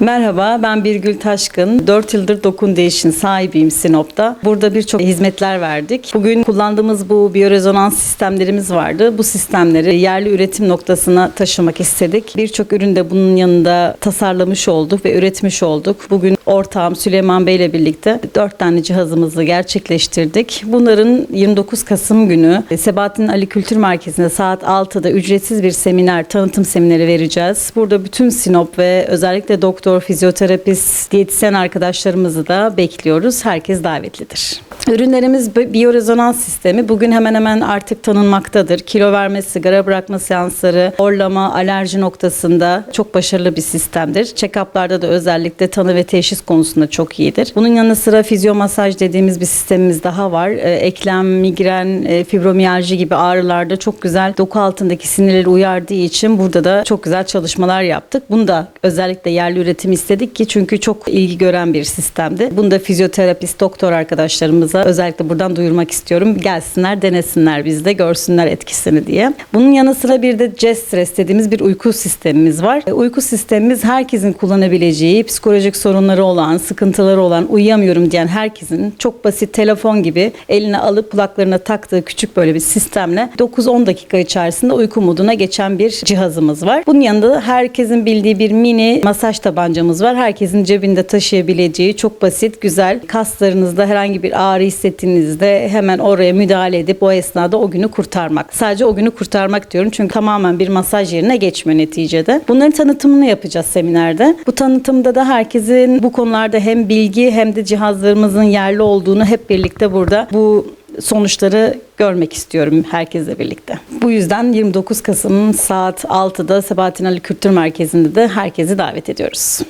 Merhaba, ben Birgül Taşkın. 4 yıldır Dokun Değiş'in sahibiyim Sinop'ta. Burada birçok hizmetler verdik. Bugün kullandığımız bu biyorezonans sistemlerimiz vardı. Bu sistemleri yerli üretim noktasına taşımak istedik. Birçok ürün de bunun yanında tasarlamış olduk ve üretmiş olduk. Bugün ortağım Süleyman Bey ile birlikte 4 tane cihazımızı gerçekleştirdik. Bunların 29 Kasım günü Sebahattin Ali Kültür Merkezi'nde saat 6'da ücretsiz bir seminer, tanıtım semineri vereceğiz. Burada bütün Sinop ve özellikle doktor, fizyoterapist, diyetisyen arkadaşlarımızı da bekliyoruz. Herkes davetlidir. Ürünlerimiz bi- biyorezonans sistemi bugün hemen hemen artık tanınmaktadır. Kilo verme, sigara bırakma seansları, horlama, alerji noktasında çok başarılı bir sistemdir. Check-up'larda da özellikle tanı ve teşhis konusunda çok iyidir. Bunun yanı sıra fizyomasaj dediğimiz bir sistemimiz daha var. Ee, eklem, migren, e, fibromiyalji gibi ağrılarda çok güzel doku altındaki sinirleri uyardığı için burada da çok güzel çalışmalar yaptık. Bunu da özellikle yerli üretim istedik ki çünkü çok ilgi gören bir sistemdi. Bunu da fizyoterapist, doktor arkadaşlarımıza özellikle buradan duyurmak istiyorum. Gelsinler, denesinler bizde, görsünler etkisini diye. Bunun yanı sıra bir de J-Stress dediğimiz bir uyku sistemimiz var. E, Uyku sistemimiz herkesin kullanabileceği, psikolojik sorunları olan, sıkıntıları olan, uyuyamıyorum diyen herkesin çok basit telefon gibi eline alıp kulaklarına taktığı küçük böyle bir sistemle 9-10 dakika içerisinde uyku moduna geçen bir cihazımız var. Bunun yanında da herkesin bildiği bir mini masaj tabancamız var. Herkesin cebinde taşıyabileceği çok basit, güzel. Kaslarınızda herhangi bir ağrı hissettiğinizde hemen oraya müdahale edip o esnada o günü kurtarmak. Sadece o günü kurtarmak diyorum çünkü tamamen bir masaj yerine geçme neticede. Bunların tanıtımını yapacağız seminerde. Bu tanıtımda da herkesin bu konularda hem bilgi hem de cihazlarımızın yerli olduğunu hep birlikte burada bu sonuçları görmek istiyorum herkesle birlikte. Bu yüzden 29 Kasım saat 6'da Sebahattin Ali Kültür Merkezi'nde de herkesi davet ediyoruz.